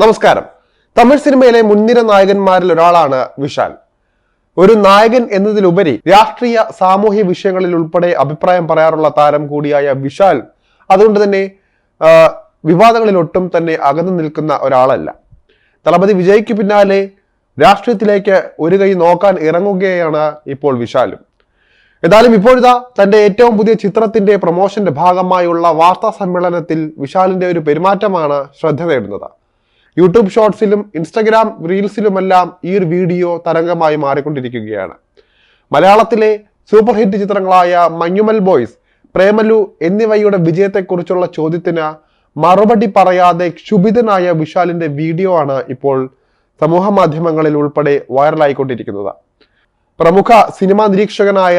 നമസ്കാരം. തമിഴ് സിനിമയിലെ മുൻനിര നായകന്മാരിൽ ഒരാളാണ് വിശാൽ. ഒരു നായകൻ എന്നതിലുപരി രാഷ്ട്രീയ സാമൂഹ്യ വിഷയങ്ങളിൽ ഉൾപ്പെടെ അഭിപ്രായം പറയാറുള്ള താരം കൂടിയായ വിശാൽ അതുകൊണ്ട് തന്നെ വിവാദങ്ങളിൽ ഒട്ടും തന്നെ അകന്നു നിൽക്കുന്ന ഒരാളല്ല. തളപതി വിജയ്ക്ക് പിന്നാലെ രാഷ്ട്രീയത്തിലേക്ക് ഒരു കൈ നോക്കാൻ ഇറങ്ങുകയാണ് ഇപ്പോൾ വിശാലും. എന്നാലും ഇപ്പോഴിതാ തന്റെ ഏറ്റവും പുതിയ ചിത്രത്തിന്റെ പ്രൊമോഷന്റെ ഭാഗമായുള്ള വാർത്താ സമ്മേളനത്തിൽ വിശാലിന്റെ ഒരു പെരുമാറ്റമാണ് ശ്രദ്ധ നേടുന്നത്. യൂട്യൂബ് ഷോർട്സിലും ഇൻസ്റ്റഗ്രാം റീൽസിലുമെല്ലാം ഈ ഒരു വീഡിയോ തരംഗമായി മാറിക്കൊണ്ടിരിക്കുകയാണ്. മലയാളത്തിലെ സൂപ്പർ ഹിറ്റ് ചിത്രങ്ങളായ മഞ്ഞുമൽ ബോയ്സ് പ്രേമലു എന്നിവയുടെ വിജയത്തെക്കുറിച്ചുള്ള ചോദ്യത്തിന് മറുപടി പറയാതെ ക്ഷുഭിതനായ വിശാലിന്റെ വീഡിയോ ആണ് ഇപ്പോൾ സമൂഹ മാധ്യമങ്ങളിൽ ഉൾപ്പെടെ വൈറലായിക്കൊണ്ടിരിക്കുന്നത്. പ്രമുഖ സിനിമാ നിരീക്ഷകനായ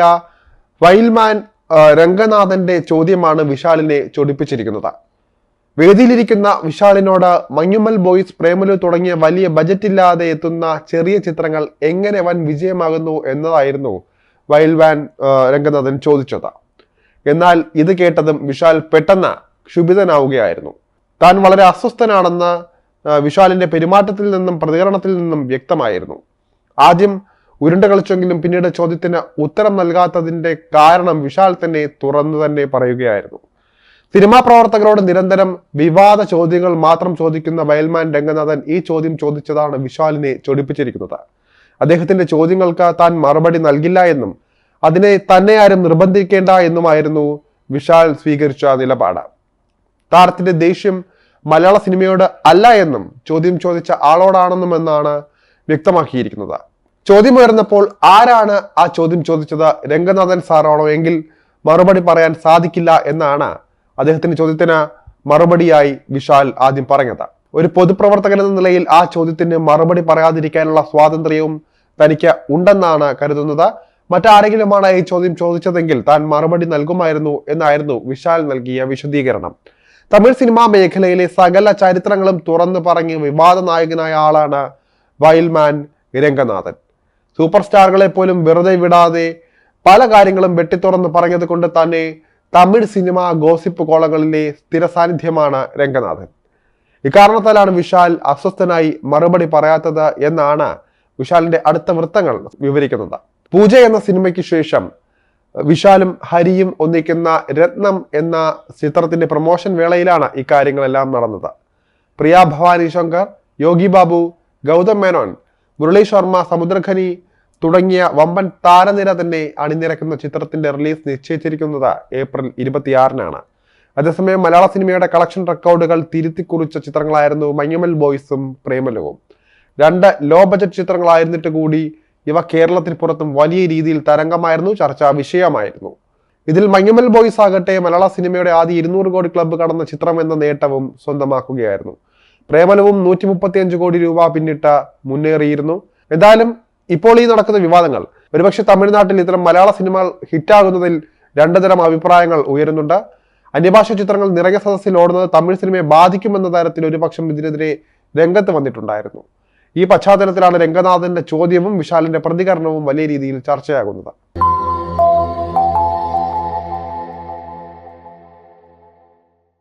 വൈൽമാൻ രംഗനാഥന്റെ ചോദ്യമാണ് വിശാലിനെ ചൊടിപ്പിച്ചിരിക്കുന്നത്. വേദിയിലിരിക്കുന്ന വിശാലിനോട് മഞ്ഞുമൽ ബോയ്സ് പ്രേമലു തുടങ്ങിയ വലിയ ബജറ്റില്ലാതെ എത്തുന്ന ചെറിയ ചിത്രങ്ങൾ എങ്ങനെ വൻ വിജയമാകുന്നു എന്നതായിരുന്നു വൈൽ വാൻ രംഗനാഥൻ ചോദിച്ചത്. എന്നാൽ ഇത് കേട്ടതും വിശാൽ പെട്ടെന്ന് ക്ഷുഭിതനാവുകയായിരുന്നു. താൻ വളരെ അസ്വസ്ഥനാണെന്ന് വിശാലിന്റെ പെരുമാറ്റത്തിൽ നിന്നും പ്രതികരണത്തിൽ നിന്നും വ്യക്തമായിരുന്നു. ആദ്യം ഉരുണ്ട കളിച്ചെങ്കിലും പിന്നീട് ചോദ്യത്തിന് ഉത്തരം നൽകാത്തതിന്റെ കാരണം വിശാൽ തന്നെ തുറന്നു തന്നെ പറയുകയായിരുന്നു. സിനിമാ പ്രവർത്തകരോട് നിരന്തരം വിവാദ ചോദ്യങ്ങൾ മാത്രം ചോദിക്കുന്ന വയൽമാൻ രംഗനാഥൻ ഈ ചോദ്യം ചോദിച്ചതാണ് വിശാലിനെ ചൊടിപ്പിച്ചിരിക്കുന്നത്. അദ്ദേഹത്തിന്റെ ചോദ്യങ്ങൾക്ക് താൻ മറുപടി നൽകില്ല എന്നും അതിനെ തന്നെ ആരും നിർബന്ധിക്കേണ്ട എന്നുമായിരുന്നു വിശാൽ സ്വീകരിച്ച നിലപാട്. താരത്തിന്റെ ദേഷ്യം മലയാള സിനിമയോട് അല്ല എന്നും ചോദ്യം ചോദിച്ച ആളോടാണെന്നും എന്നാണ് വ്യക്തമാക്കിയിരിക്കുന്നത്. ചോദ്യം ഉയർന്നപ്പോൾ ആരാണ് ആ ചോദ്യം ചോദിച്ചത്? രംഗനാഥൻ സാറാണോ? എങ്കിൽ മറുപടി പറയാൻ സാധിക്കില്ല എന്നാണ് അദ്ദേഹത്തിന്റെ ചോദ്യത്തിന് മറുപടിയായി വിശാൽ ആദ്യം പറഞ്ഞത്. ഒരു പൊതുപ്രവർത്തകൻ എന്ന നിലയിൽ ആ ചോദ്യത്തിന് മറുപടി പറയാതിരിക്കാനുള്ള സ്വാതന്ത്ര്യവും തനിക്ക് ഉണ്ടെന്നാണ് കരുതുന്നത്. മറ്റാരെങ്കിലുമാണ് ഈ ചോദ്യം ചോദിച്ചതെങ്കിൽ താൻ മറുപടി നൽകുമായിരുന്നു എന്നായിരുന്നു വിശാൽ നൽകിയ വിശദീകരണം. തമിഴ് സിനിമാ മേഖലയിലെ സകല ചരിത്രങ്ങളും തുറന്നു പറഞ്ഞ് വിവാദ നായകനായ ആളാണ് വയൽമാൻ രംഗനാഥൻ. സൂപ്പർ സ്റ്റാറുകളെ പോലും വെറുതെ വിടാതെ പല കാര്യങ്ങളും വെട്ടിത്തുറന്ന് പറഞ്ഞത് കൊണ്ട് തന്നെ തമിഴ് സിനിമ ഗോസിപ്പ് കോളങ്ങളിലെ സ്ഥിര സാന്നിധ്യമാണ് രംഗനാഥൻ. ഇക്കാരണത്താലാണ് വിശാൽ അസ്വസ്ഥനായി മറുപടി പറയാത്തത് എന്നാണ് വിശാലിന്റെ അടുത്ത വൃത്തങ്ങൾ വിവരിക്കുന്നത്. പൂജ എന്ന സിനിമയ്ക്ക് ശേഷം വിശാലും ഹരിയും ഒന്നിക്കുന്ന രത്നം എന്ന ചിത്രത്തിന്റെ പ്രൊമോഷൻ വേളയിലാണ് ഇക്കാര്യങ്ങളെല്ലാം നടന്നത്. പ്രിയ ഭവാനി ശങ്കർ യോഗി ബാബു ഗൗതം മേനോൻ മുരളി ശർമ്മ സമുദ്രഖനി തുടങ്ങിയ വമ്പൻ താരനിര തന്നെ അണിനിരക്കുന്ന ചിത്രത്തിന്റെ റിലീസ് നിശ്ചയിച്ചിരിക്കുന്നത് ഏപ്രിൽ ഇരുപത്തിയാറിനാണ്. അതേസമയം മലയാള സിനിമയുടെ കളക്ഷൻ റെക്കോർഡുകൾ തിരുത്തിക്കുറിച്ച ചിത്രങ്ങളായിരുന്നു മഞ്ഞുമൽ ബോയ്സും പ്രേമലവും. രണ്ട് ലോ ബജറ്റ് ചിത്രങ്ങളായിരുന്നിട്ട് കൂടി ഇവ കേരളത്തിൽ പുറത്തും വലിയ രീതിയിൽ തരംഗമായിരുന്നു ചർച്ചാ വിഷയമായിരുന്നു. ഇതിൽ മഞ്ഞുമൽ ബോയ്സ് ആകട്ടെ മലയാള സിനിമയുടെ ആദ്യ ഇരുന്നൂറ് കോടി ക്ലബ്ബ് കടന്ന ചിത്രം എന്ന നേട്ടവും സ്വന്തമാക്കുകയായിരുന്നു. പ്രേമലവും നൂറ്റി മുപ്പത്തിയഞ്ച് കോടി രൂപ പിന്നിട്ട് മുന്നേറിയിരുന്നു. എന്തായാലും ഇപ്പോൾ ഈ നടക്കുന്ന വിവാദങ്ങൾ ഒരുപക്ഷെ തമിഴ്നാട്ടിൽ ഇത്തരം മലയാള സിനിമകൾ ഹിറ്റാകുന്നതിൽ രണ്ടു തരം അഭിപ്രായങ്ങൾ ഉയരുന്നുണ്ട്. അന്യഭാഷ ചിത്രങ്ങൾ നിറയ സദസ്സിൽ ഓടുന്നത് തമിഴ് സിനിമയെ ബാധിക്കുമെന്ന തരത്തിൽ ഒരുപക്ഷം ഇതിനെതിരെ രംഗത്ത് വന്നിട്ടുണ്ടായിരുന്നു. ഈ പശ്ചാത്തലത്തിലാണ് രംഗനാഥന്റെ ചോദ്യവും വിശാലിന്റെ പ്രതികരണവും വലിയ രീതിയിൽ ചർച്ചയാകുന്നത്.